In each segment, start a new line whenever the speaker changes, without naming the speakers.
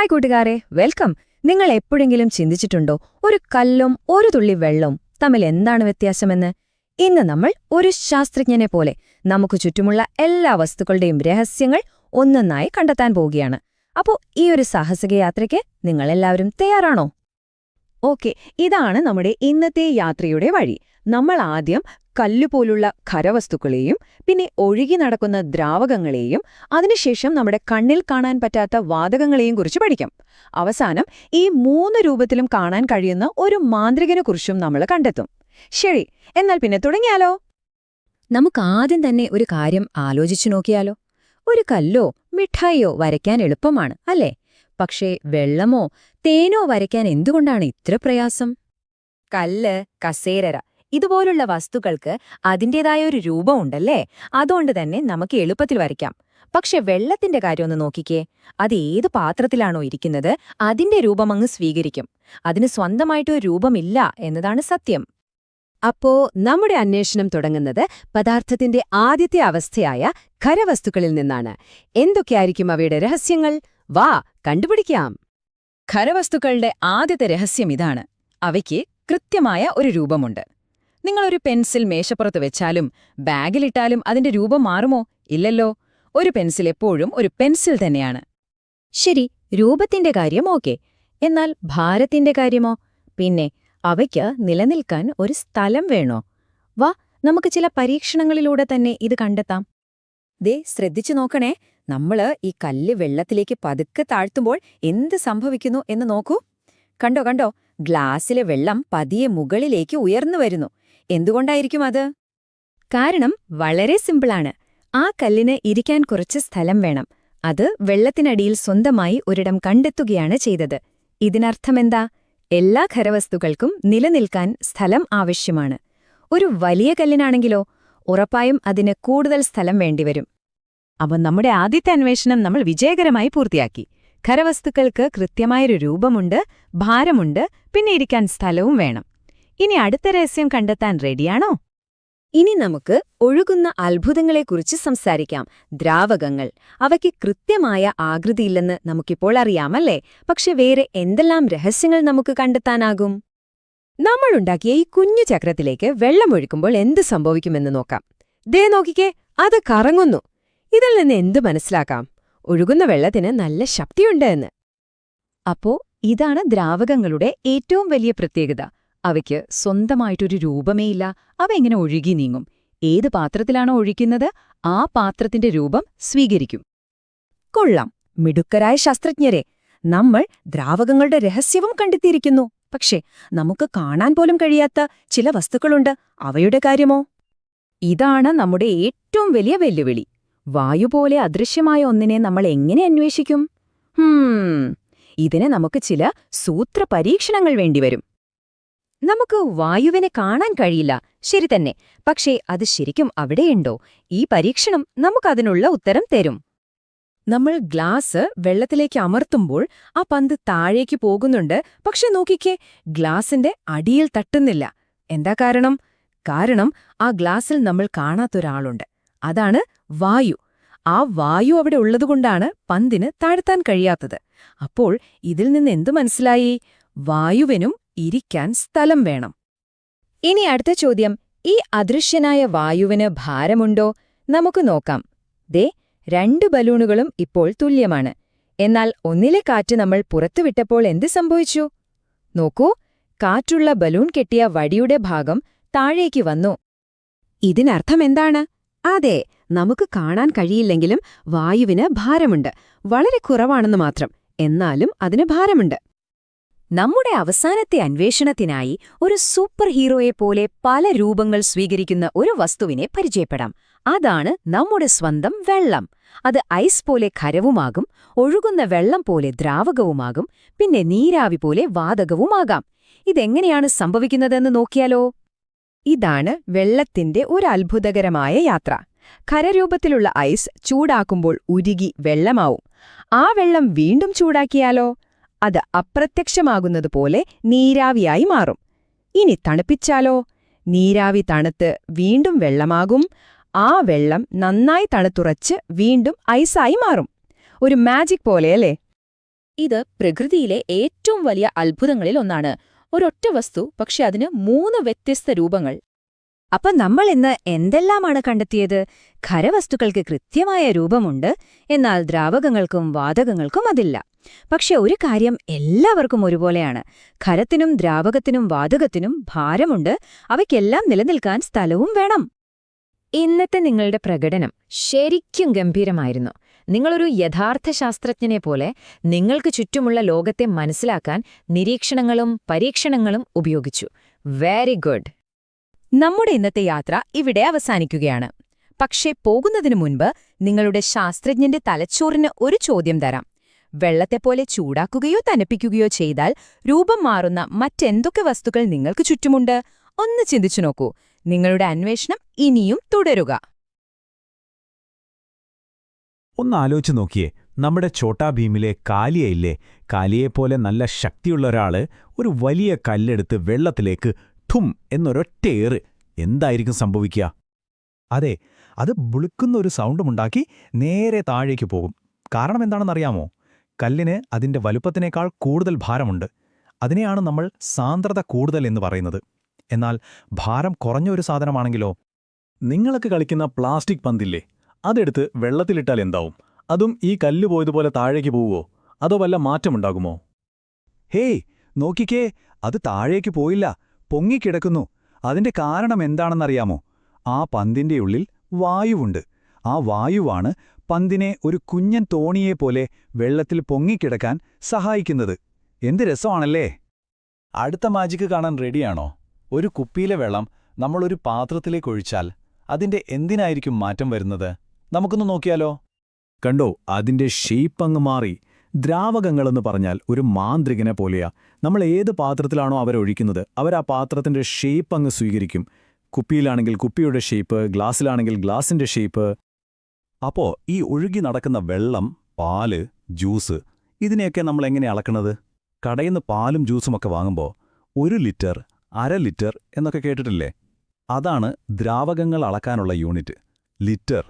Hi കൂട്ടുകാരെ welcome. നിങ്ങൾ എപ്പോഴെങ്കിലും ചിന്തിച്ചിട്ടുണ്ടോ ഒരു കല്ലും ഒരു തുള്ളി വെള്ളവും തമ്മിൽ എന്താണ് വ്യത്യാസമെന്ന്? ഇന്ന് നമ്മൾ ഒരു ശാസ്ത്രജ്ഞനെ പോലെ നമുക്ക് ചുറ്റുമുള്ള എല്ലാ വസ്തുക്കളുടെയും രഹസ്യങ്ങൾ ഒന്നൊന്നായി കണ്ടെത്താൻ പോവുകയാണ്. അപ്പോൾ ഈ ഒരു സാഹസിക യാത്രയ്ക്ക് നിങ്ങളെല്ലാവരും തയ്യാറാണോ? ഓക്കെ ഇതാണ് നമ്മുടെ ഇന്നത്തെ യാത്രയുടെ വഴി. നമ്മൾ ആദ്യം കല്ലുപോലുള്ള ഖരവസ്തുക്കളെയും പിന്നെ ഒഴുകി നടക്കുന്ന ദ്രാവകങ്ങളെയും അതിനുശേഷം നമ്മുടെ കണ്ണിൽ കാണാൻ പറ്റാത്ത വാതകങ്ങളെയും കുറിച്ച് പഠിക്കാം. അവസാനം ഈ മൂന്ന് രൂപത്തിലും കാണാൻ കഴിയുന്ന ഒരു മാന്ത്രികനെക്കുറിച്ചും നമ്മൾ കണ്ടെത്തും. ശരി എന്നാൽ പിന്നെ തുടങ്ങിയാലോ? നമുക്ക് ആദ്യം തന്നെ ഒരു കാര്യം ആലോചിച്ചു നോക്കിയാലോ? ഒരു കല്ലോ മിഠായിയോ വരയ്ക്കാൻ എളുപ്പമാണ് അല്ലേ? പക്ഷേ വെള്ളമോ തേനോ വരയ്ക്കാൻ എന്തുകൊണ്ടാണ് ഇത്ര പ്രയാസം? കല്ല് കസേരര ഇതുപോലുള്ള വസ്തുക്കൾക്ക് അതിന്റെതായ ഒരു രൂപമുണ്ടല്ലേ അതുകൊണ്ട് തന്നെ നമുക്ക് എളുപ്പത്തിൽ വരയ്ക്കാം. പക്ഷെ വെള്ളത്തിന്റെ കാര്യമൊന്ന് നോക്കിക്കേ. അത് ഏത് പാത്രത്തിലാണോ ഇരിക്കുന്നത് അതിന്റെ രൂപം അങ്ങ് സ്വീകരിക്കും. അതിന് സ്വന്തമായിട്ടൊരു രൂപമില്ല എന്നതാണ് സത്യം. അപ്പോ നമ്മുടെ അന്വേഷണം തുടങ്ങുന്നത് പദാർത്ഥത്തിന്റെ ആദ്യത്തെ അവസ്ഥയായ ഖരവസ്തുക്കളിൽ നിന്നാണ്. എന്തൊക്കെയായിരിക്കും അവയുടെ രഹസ്യങ്ങൾ? വാ കണ്ടുപിടിക്കാം. ഖരവസ്തുക്കളുടെ ആദ്യത്തെ രഹസ്യം ഇതാണ്. അവയ്ക്ക് കൃത്യമായ ഒരു രൂപമുണ്ട്. നിങ്ങളൊരു പെൻസിൽ മേശപ്പുറത്ത് വെച്ചാലും ബാഗിലിട്ടാലും അതിന്റെ രൂപം മാറുമോ? ഇല്ലല്ലോ. ഒരു പെൻസിൽ എപ്പോഴും ഒരു പെൻസിൽ തന്നെയാണ്. ശരി രൂപത്തിന്റെ കാര്യം ഓക്കെ. എന്നാൽ ഭാരത്തിന്റെ കാര്യമോ? പിന്നെ അവയ്ക്ക് നിലനിൽക്കാൻ ഒരു സ്ഥലം വേണോ? വാ നമുക്ക് ചില പരീക്ഷണങ്ങളിലൂടെ തന്നെ ഇത് കണ്ടെത്താം. ദേ ശ്രദ്ധിച്ചു നോക്കണേ. നമ്മൾ ഈ കല്ല് വെള്ളത്തിലേക്ക് പതുക്കെ താഴ്ത്തുമ്പോൾ എന്ത് സംഭവിക്കുന്നു എന്ന് നോക്കൂ. കണ്ടോ കണ്ടോ? ഗ്ലാസ്സിലെ വെള്ളം പതിയെ മുകളിലേക്ക് ഉയർന്നു വരുന്നു. എന്തുകൊണ്ടായിരിക്കും അത്? കാരണം വളരെ സിമ്പിളാണ്. ആ കല്ലിന് ഇരിക്കാൻ കുറച്ച് സ്ഥലം വേണം. അത് വെള്ളത്തിനടിയിൽ സ്വന്തമായി ഒരിടം കണ്ടെത്തുകയാണ് ചെയ്തത്. ഇതിനർത്ഥമെന്താ എല്ലാ ഖരവസ്തുക്കൾക്കും നിലനിൽക്കാൻ സ്ഥലം ആവശ്യമാണ്. ഒരു വലിയ കല്ലിനാണെങ്കിലോ ഉറപ്പായും അതിന് കൂടുതൽ സ്ഥലം വേണ്ടിവരും. അപ്പൊ നമ്മുടെ ആദ്യത്തെ അന്വേഷണം നമ്മൾ വിജയകരമായി പൂർത്തിയാക്കി. ഖരവസ്തുക്കൾക്ക് കൃത്യമായൊരു രൂപമുണ്ട് ഭാരമുണ്ട് പിന്നെ ഇരിക്കാൻ സ്ഥലവും വേണം. ഇനി അടുത്ത രഹസ്യം കണ്ടെത്താൻ റെഡിയാണോ? ഇനി നമുക്ക് ഒഴുകുന്ന അത്ഭുതങ്ങളെക്കുറിച്ച് സംസാരിക്കാം. ദ്രാവകങ്ങൾ. അവയ്ക്ക് കൃത്യമായ ആകൃതിയില്ലെന്ന് നമുക്കിപ്പോൾ അറിയാമല്ലേ? പക്ഷെ വേറെ എന്തെല്ലാം രഹസ്യങ്ങൾ നമുക്ക് കണ്ടെത്താനാകും? നമ്മളുണ്ടാക്കിയ ഈ കുഞ്ഞു ചക്രത്തിലേക്ക് വെള്ളം ഒഴിക്കുമ്പോൾ എന്ത് സംഭവിക്കുമെന്ന് നോക്കാം. ദേ നോക്കിക്കേ അത് കറങ്ങുന്നു. ഇതിൽ നിന്ന് എന്ത് മനസ്സിലാക്കാം? ഒഴുകുന്ന വെള്ളത്തിന് നല്ല ശക്തിയുണ്ട് എന്ന്. അപ്പോ ഇതാണ് ദ്രാവകങ്ങളുടെ ഏറ്റവും വലിയ പ്രത്യേകത. അവയ്ക്ക് സ്വന്തമായിട്ടൊരു രൂപമേയില്ല. അവ എങ്ങനെ ഒഴുകി നീങ്ങും? ഏത് പാത്രത്തിലാണോ ഒഴിക്കുന്നത്? ആ പാത്രത്തിന്റെ രൂപം സ്വീകരിക്കും. കൊള്ളാം. മിടുക്കരായ ശാസ്ത്രജ്ഞരെ നമ്മൾ ദ്രാവകങ്ങളുടെ രഹസ്യവും കണ്ടെത്തിയിരിക്കുന്നു. പക്ഷേ നമുക്ക് കാണാൻ പോലും കഴിയാത്ത ചില വസ്തുക്കളുണ്ട്. അവയുടെ കാര്യമോ? ഇതാണ് നമ്മുടെ ഏറ്റവും വലിയ വെല്ലുവിളി. വായു പോലെ അദൃശ്യമായ ഒന്നിനെ നമ്മൾ എങ്ങനെ അന്വേഷിക്കും? ഹും ഇതിന് നമുക്ക് ചില സൂത്രപരീക്ഷണങ്ങൾ വേണ്ടിവരും. നമുക്ക് വായുവിനെ കാണാൻ കഴിയില്ല. ശരി തന്നെ. പക്ഷേ അത് ശരിക്കും അവിടെയുണ്ടോ? ഈ പരീക്ഷണം നമുക്കതിനുള്ള ഉത്തരം തരും. നമ്മൾ ഗ്ലാസ് വെള്ളത്തിലേക്ക് അമർത്തുമ്പോൾ ആ പന്ത് താഴേക്ക് പോകുന്നുണ്ട്. പക്ഷെ നോക്കിക്കേ ഗ്ലാസിന്റെ അടിയിൽ തട്ടുന്നില്ല. എന്താ കാരണം? കാരണം ആ ഗ്ലാസിൽ നമ്മൾ കാണാത്തൊരാളുണ്ട്. അതാണ് വായു. ആ വായു അവിടെ ഉള്ളതുകൊണ്ടാണ് പന്തിന് താഴ്ത്താൻ കഴിയാത്തത്. അപ്പോൾ ഇതിൽ നിന്ന് എന്തു മനസ്സിലായി? വായുവിനും ഇരിക്കാൻ സ്ഥലം വേണം. ഇനി അടുത്ത ചോദ്യം. ഈ അദൃശ്യനായ വായുവിന് ഭാരമുണ്ടോ? നമുക്ക് നോക്കാം. ദേ രണ്ട് ബലൂണുകളും ഇപ്പോൾ തുല്യമാണ്. എന്നാൽ ഒന്നിലെ കാറ്റ് നമ്മൾ പുറത്തുവിട്ടപ്പോൾ എന്ത് സംഭവിച്ചു? നോക്കൂ കാറ്റുള്ള ബലൂൺ കെട്ടിയ വടിയുടെ ഭാഗം താഴേക്ക് വന്നു. ഇതിനർത്ഥമെന്താണ് അതെ നമുക്ക് കാണാൻ കഴിയില്ലെങ്കിലും വായുവിന് ഭാരമുണ്ട്. വളരെ കുറവാണെന്ന് മാത്രം. എന്നാലും അതിന് ഭാരമുണ്ട്. നമ്മുടെ അവസാനത്തെ അന്വേഷണത്തിനായി ഒരു സൂപ്പർ ഹീറോയെപ്പോലെ പല രൂപങ്ങൾ സ്വീകരിക്കുന്ന ഒരു വസ്തുവിനെ പരിചയപ്പെടാം. അതാണ് നമ്മുടെ സ്വന്തം വെള്ളം. അത് ഐസ് പോലെ ഖരവുമാകും ഒഴുകുന്ന വെള്ളം പോലെ ദ്രാവകവുമാകും പിന്നെ നീരാവി പോലെ വാതകവുമാകാം. ഇതെങ്ങനെയാണ് സംഭവിക്കുന്നതെന്ന് നോക്കിയാലോ? ഇതാണ് വെള്ളത്തിന്റെ ഒരു അത്ഭുതകരമായ യാത്ര. ഖരരൂപത്തിലുള്ള ഐസ് ചൂടാക്കുമ്പോൾ ഉരുകി വെള്ളമാവും. ആ വെള്ളം വീണ്ടും ചൂടാക്കിയാലോ? അത് അപ്രത്യക്ഷമാകുന്നതുപോലെ നീരാവിയായി മാറും. ഇനി തണുപ്പിച്ചാലോ? നീരാവി തണുത്ത് വീണ്ടും വെള്ളമാകും. ആ വെള്ളം നന്നായി തണുത്തുറച്ച് വീണ്ടും ഐസായി മാറും. ഒരു മാജിക് പോലെയല്ലേ?
ഇത് പ്രകൃതിയിലെ ഏറ്റവും വലിയ അത്ഭുതങ്ങളിൽ ഒന്നാണ്. ഒരൊറ്റ വസ്തു പക്ഷെ അതിന് മൂന്ന് വ്യത്യസ്ത രൂപങ്ങൾ.
അപ്പൊ നമ്മൾ ഇന്ന് എന്തെല്ലാമാണ് കണ്ടെത്തിയത്? ഖരവസ്തുക്കൾക്ക് കൃത്യമായ രൂപമുണ്ട് എന്നാൽ ദ്രാവകങ്ങൾക്കും വാതകങ്ങൾക്കും അതില്ല. പക്ഷെ ഒരു കാര്യം എല്ലാവർക്കും ഒരുപോലെയാണ്. ഖരത്തിനും ദ്രാവകത്തിനും വാതകത്തിനും ഭാരമുണ്ട് അവയ്ക്കെല്ലാം നിലനിൽക്കാൻ സ്ഥലവും വേണം.
ഇന്നത്തെ നിങ്ങളുടെ പ്രകടനം ശരിക്കും ഗംഭീരമായിരുന്നു. നിങ്ങളൊരു യഥാർത്ഥ ശാസ്ത്രജ്ഞനെ പോലെ നിങ്ങൾക്ക് ചുറ്റുമുള്ള ലോകത്തെ മനസ്സിലാക്കാൻ നിരീക്ഷണങ്ങളും പരീക്ഷണങ്ങളും ഉപയോഗിച്ചു. വെരി ഗുഡ്
നമ്മുടെ ഇന്നത്തെ യാത്ര ഇവിടെ അവസാനിക്കുകയാണ്. പക്ഷേ പോകുന്നതിനു മുൻപ് നിങ്ങളുടെ ശാസ്ത്രജ്ഞന്റെ തലച്ചോറിന് ഒരു ചോദ്യം തരാം. വെള്ളത്തെപ്പോലെ ചൂടാക്കുകയോ തണുപ്പിക്കുകയോ ചെയ്താൽ രൂപം മാറുന്ന മറ്റെന്തൊക്കെ വസ്തുക്കൾ നിങ്ങൾക്ക് ചുറ്റുമുണ്ട്? ഒന്ന് ചിന്തിച്ചു നോക്കൂ. നിങ്ങളുടെ അന്വേഷണം ഇനിയും തുടരുക.
ഒന്ന് ആലോചിച്ച് നോക്കിയേ നമ്മുടെ ഛോട്ടാ ഭീമിലെ കാലിയയില്ലേ കാലിയെപ്പോലെ നല്ല ശക്തിയുള്ള ഒരാൾ ഒരു വലിയ കല്ലെടുത്ത് വെള്ളത്തിലേക്ക് ഠും എന്നൊരൊറ്റയേറ് എന്തായിരിക്കും സംഭവിക്കുക?
അതെ അത് ബുളുക്കുന്ന ഒരു സൗണ്ടുമുണ്ടാക്കി നേരെ താഴേക്ക് പോകും. കാരണം എന്താണെന്നറിയാമോ? കല്ലിന് അതിന്റെ വലുപ്പത്തിനേക്കാൾ കൂടുതൽ ഭാരമുണ്ട്. അതിനെയാണ് നമ്മൾ സാന്ദ്രത കൂടുതൽ എന്ന് പറയുന്നത്. എന്നാൽ ഭാരം കുറഞ്ഞ ഒരു സാധനമാണെങ്കിലോ?
നിങ്ങളൊക്കെ കളിക്കുന്ന പ്ലാസ്റ്റിക് പന്തില്ലേ? അതെടുത്ത് വെള്ളത്തിലിട്ടാൽ എന്താവും? അതും ഈ കല്ല് പോയതുപോലെ താഴേക്ക് പോവോ അതോ വല്ല മാറ്റമുണ്ടാകുമോ?
ഹേയ് നോക്കിക്കേ അത് താഴേക്ക് പോയില്ല പൊങ്ങിക്കിടക്കുന്നു. അതിന്റെ കാരണം എന്താണെന്നറിയാമോ? ആ പന്തിന്റെ ഉള്ളിൽ വായുവുണ്ട്. ആ വായുവാണ് പന്തിനെ ഒരു കുഞ്ഞൻ തോണിയെപ്പോലെ വെള്ളത്തിൽ പൊങ്ങിക്കിടക്കാൻ സഹായിക്കുന്നത്. എന്ത് രസമാണല്ലേ?
അടുത്ത മാജിക്ക് കാണാൻ റെഡിയാണോ ഒരു കുപ്പിയിലെ വെള്ളം നമ്മളൊരു പാത്രത്തിലേക്കൊഴിച്ചാൽ അതിന്റെ എന്തിനായിരിക്കും മാറ്റം വരുന്നത്? നമുക്കൊന്ന് നോക്കിയാലോ? കണ്ടോ അതിന്റെ ഷേപ്പ് അങ്ങ് മാറി. ദ്രാവകങ്ങളെന്ന് പറഞ്ഞാൽ ഒരു മാന്ത്രികനെ പോലെയാ. നമ്മൾ ഏത് പാത്രത്തിലാണോ അവരൊഴിക്കുന്നത് അവർ ആ പാത്രത്തിന്റെ ഷേപ്പ് അങ്ങ് സ്വീകരിക്കും. കുപ്പിയിലാണെങ്കിൽ കുപ്പിയുടെ ഷേപ്പ് ഗ്ലാസ്സിലാണെങ്കിൽ ഗ്ലാസിന്റെ ഷേപ്പ് അപ്പോ ഈ ഒഴുകി നടക്കുന്ന വെള്ളം പാൽ ജ്യൂസ് ഇതിനെയൊക്കെ നമ്മൾ എങ്ങനെ അളക്കണത്? കടയിൽ നിന്ന് പാലും ജ്യൂസുമൊക്കെ വാങ്ങുമ്പോൾ ഒരു ലിറ്റർ അര ലിറ്റർ എന്നൊക്കെ കേട്ടിട്ടില്ലേ? അതാണ് ദ്രാവകങ്ങൾ അളക്കാനുള്ള യൂണിറ്റ്. ലിറ്റർ.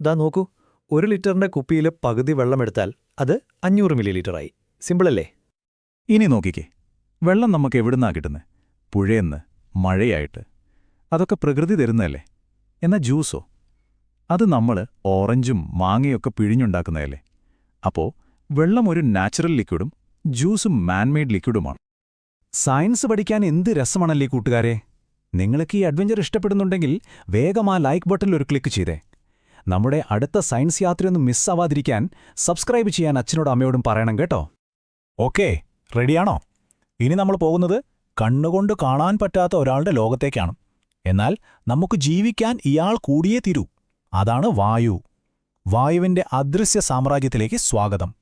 ദാ നോക്കൂ ഒരു ലിറ്ററിന്റെ കുപ്പിയിൽ പകുതി വെള്ളമെടുത്താൽ അത് അഞ്ഞൂറ് മില്ലി ലിറ്ററായി സിമ്പിളല്ലേ?
ഇനി നോക്കിക്കേ വെള്ളം നമുക്ക് എവിടുന്നാ കിട്ടുന്നത് പുഴയെന്ന് മഴയായിട്ട്. അതൊക്കെ പ്രകൃതി തരുന്നതല്ലേ? എന്നാ ജ്യൂസോ? അത് നമ്മൾ ഓറഞ്ചും മാങ്ങയൊക്കെ പിഴിഞ്ഞുണ്ടാക്കുന്നതല്ലേ? അപ്പോ വെള്ളം ഒരു നാച്ചുറൽ ലിക്വിഡും ജ്യൂസും മാൻമെയ്ഡ് ലിക്വിഡുമാണ്. സയൻസ് പഠിക്കാൻ എന്ത് രസമാണല്ലേ കൂട്ടുകാരെ? നിങ്ങൾക്ക് ഈ അഡ്വഞ്ചർ ഇഷ്ടപ്പെടുന്നുണ്ടെങ്കിൽ വേഗം ആ ലൈക്ക് ബട്ടണിൽ ഒരു ക്ലിക്ക് ചെയ്തേ. നമ്മുടെ അടുത്ത സയൻസ് യാത്രയൊന്നും മിസ്സാവാതിരിക്കാൻ സബ്സ്ക്രൈബ് ചെയ്യാൻ അച്ഛനോടും അമ്മയോടും പറയണം കേട്ടോ. ഓക്കെ റെഡിയാണോ? ഇനി നമ്മൾ പോകുന്നത് കണ്ണുകൊണ്ട് കാണാൻ പറ്റാത്ത ഒരാളുടെ ലോകത്തേക്കാണ്. എന്നാൽ നമുക്ക് ജീവിക്കാൻ ഇയാൾ കൂടിയേ തീരൂ. അതാണ് വായു. വായുവിന്റെ അദൃശ്യ സാമ്രാജ്യത്തിലേക്ക് സ്വാഗതം.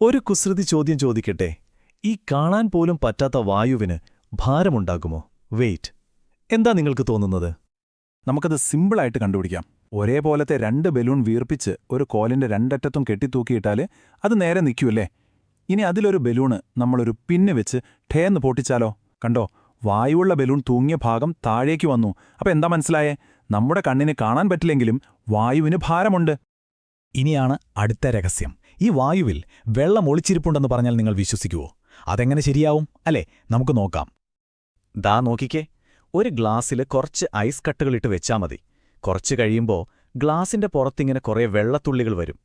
ഒരു കുസൃതി ചോദ്യം ചോദിക്കട്ടെ? ഈ കാണാൻ പോലും പറ്റാത്ത വായുവിന് ഭാരമുണ്ടാകുമോ? വെയിറ്റ് എന്താ നിങ്ങൾക്ക് തോന്നുന്നത്? നമുക്കത് സിമ്പിളായിട്ട് കണ്ടുപിടിക്കാം. ഒരേപോലത്തെ രണ്ട് ബലൂൺ വീർപ്പിച്ച് ഒരു കോലിന്റെ രണ്ടറ്റത്തും കെട്ടിത്തൂക്കിയിട്ടാൽ അത് നേരെ നിൽക്കൂല്ലേ? ഇനി അതിലൊരു ബലൂണ് നമ്മളൊരു പിന്ന് വെച്ച് ഠേന്ന് പൊട്ടിച്ചാലോ? കണ്ടോ? വായുവുള്ള ബലൂൺ തൂങ്ങിയ ഭാഗം താഴേക്ക് വന്നു. അപ്പോൾ എന്താ മനസ്സിലായേ? നമ്മുടെ കണ്ണിന് കാണാൻ പറ്റില്ലെങ്കിലും വായുവിന് ഭാരമുണ്ട്. ഇനിയാണ് അടുത്ത രഹസ്യം. ഈ വായുവിൽ വെള്ളം ഒളിച്ചിരിപ്പുണ്ടെന്ന് പറഞ്ഞാൽ നിങ്ങൾ വിശ്വസിക്കുവോ? അതെങ്ങനെ ശരിയാവും? അല്ലേ നമുക്ക് നോക്കാം. ദാ നോക്കിക്കേ. ഒരു ഗ്ലാസ്സിൽ കുറച്ച് ഐസ് കട്ടുകളിട്ട് വെച്ചാൽ മതി. കുറച്ച് കഴിയുമ്പോൾ ഗ്ലാസിന്റെ പുറത്തിങ്ങനെ കുറേ വെള്ളത്തുള്ളികൾ വരും.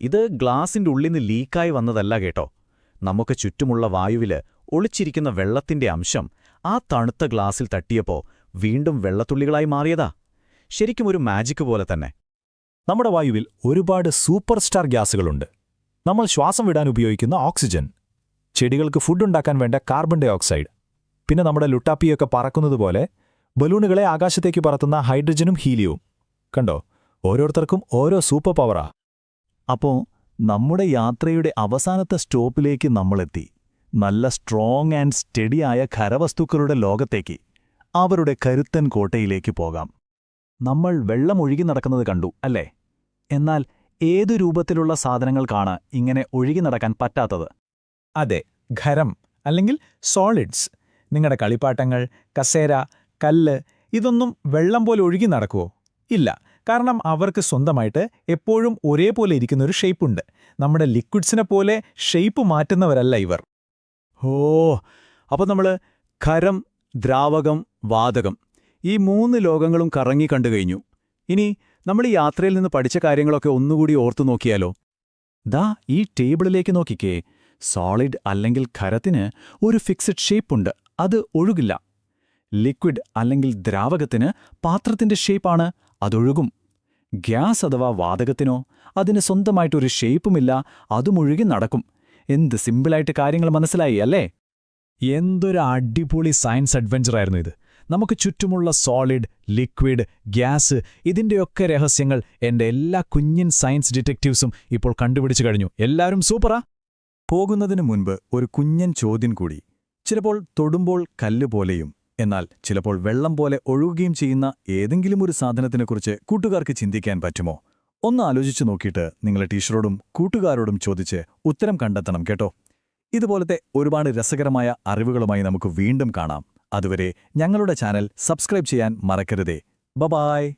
ഇത് ഗ്ലാസിന്റെ ഉള്ളിന്ന് ലീക്കായി വന്നതല്ല കേട്ടോ. നമുക്ക് ചുറ്റുമുള്ള വായുവിൽ ഒളിച്ചിരിക്കുന്ന വെള്ളത്തിന്റെ അംശം ആ തണുത്ത ഗ്ലാസിൽ തട്ടിയപ്പോൾ വീണ്ടും വെള്ളത്തുള്ളികളായി മാറിയതാ. ശരിക്കും ഒരു മാജിക് പോലെ തന്നെ. നമ്മുടെ വായുവിൽ ഒരുപാട് സൂപ്പർ സ്റ്റാർ ഗ്യാസുകളുണ്ട്. നമ്മൾ ശ്വാസം വിടാൻ ഉപയോഗിക്കുന്ന ഓക്സിജൻ. ചെടികൾക്ക് ഫുഡ് ഉണ്ടാക്കാൻ വേണ്ട കാർബൺ ഡൈ ഓക്സൈഡ്. പിന്നെ നമ്മുടെ ലുട്ടാപ്പിയൊക്കെ പറക്കുന്നതുപോലെ ബലൂണുകളെ ആകാശത്തേക്ക് പറത്തുന്ന ഹൈഡ്രജനും ഹീലിയവും. കണ്ടോ? ഓരോരുത്തർക്കും ഓരോ സൂപ്പർ പവറാ. അപ്പോ നമ്മുടെ യാത്രയുടെ അവസാനത്തെ സ്റ്റോപ്പിലേക്ക് നമ്മളെത്തി. നല്ല സ്ട്രോങ് ആൻഡ് സ്റ്റഡിയായ ഖരവസ്തുക്കളുടെ ലോകത്തേക്ക് അവരുടെ കരുത്തൻ കോട്ടയിലേക്ക് പോകാം. നമ്മൾ വെള്ളമൊഴുകി നടക്കുന്നത് കണ്ടു അല്ലേ? എന്നാൽ ഏതു രൂപത്തിലുള്ള സാധനങ്ങൾക്കാണ് ഇങ്ങനെ ഒഴുകി നടക്കാൻ പറ്റാത്തത്? അതെ ഖരം അല്ലെങ്കിൽ സോളിഡ്സ് നിങ്ങളുടെ കളിപ്പാട്ടങ്ങൾ കസേര കല്ല് ഇതൊന്നും വെള്ളം പോലെ ഒഴുകി നടക്കുമോ ഇല്ല.
കാരണം അവർക്ക് സ്വന്തമായിട്ട് എപ്പോഴും ഒരേപോലെ ഇരിക്കുന്ന ഒരു ഷേപ്പുണ്ട്. നമ്മുടെ ലിക്വിഡ്സിനെ പോലെ ഷേപ്പ് മാറ്റുന്നവരല്ല ഇവർ.
ഓ അപ്പോൾ നമ്മൾ ഖരം ദ്രാവകം വാതകം ഈ മൂന്ന് ലോകങ്ങളും കറങ്ങി കണ്ടു കഴിഞ്ഞു. ഇനി നമ്മൾ ഈ യാത്രയിൽ നിന്ന് പഠിച്ച കാര്യങ്ങളൊക്കെ ഒന്നുകൂടി ഓർത്തു നോക്കിയാലോ? ദാ ഈ ടേബിളിലേക്ക് നോക്കിക്കേ. സോളിഡ് അല്ലെങ്കിൽ ഖരത്തിന് ഒരു ഫിക്സഡ് ഷേപ്പുണ്ട്. അത് ഒഴുകില്ല. ലിക്വിഡ് അല്ലെങ്കിൽ ദ്രാവകത്തിന് പാത്രത്തിന്റെ ഷേപ്പാണ് അതൊഴുകും. ഗ്യാസ് അഥവാ വാതകത്തിനോ അതിന് സ്വന്തമായിട്ടൊരു ഷേപ്പുമില്ല അതുമൊഴുകി നടക്കും. എന്ത് സിമ്പിളായിട്ട് കാര്യങ്ങൾ മനസ്സിലായി അല്ലേ?
എന്തൊരു അടിപൊളി സയൻസ് അഡ്വഞ്ചർ ആയിരുന്നു ഇത്. നമുക്ക് ചുറ്റുമുള്ള സോളിഡ് ലിക്വിഡ് ഗ്യാസ് ഇതിന്റെയൊക്കെ രഹസ്യങ്ങൾ എന്റെ എല്ലാ കുഞ്ഞിൻ സയൻസ് ഡിറ്റക്റ്റീവ്സും ഇപ്പോൾ കണ്ടുപിടിച്ചു കഴിഞ്ഞു. എല്ലാവരും സൂപ്പറാ?
പോകുന്നതിന് മുൻപ് ഒരു കുഞ്ഞൻ ചോദ്യം കൂടി. ചിലപ്പോൾ തൊടുമ്പോൾ കല്ല് പോലെയും എന്നാൽ ചിലപ്പോൾ വെള്ളം പോലെ ഒഴുകുകയും ചെയ്യുന്ന ഏതെങ്കിലും ഒരു സാധനത്തിനെക്കുറിച്ച് കൂട്ടുകാർക്ക് ചിന്തിക്കാൻ പറ്റുമോ? ഒന്ന് ആലോചിച്ചു നോക്കിയിട്ട് നിങ്ങളെ ടീച്ചറോടും കൂട്ടുകാരോടും ചോദിച്ച് ഉത്തരം കണ്ടെത്തണം കേട്ടോ. ഇതുപോലത്തെ ഒരുപാട് രസകരമായ അറിവുകളുമായി നമുക്ക് വീണ്ടും കാണാം. അതുവരെ ഞങ്ങളുടെ ചാനൽ സബ്സ്ക്രൈബ് ചെയ്യാൻ മറക്കരുതേ. ബബായ്!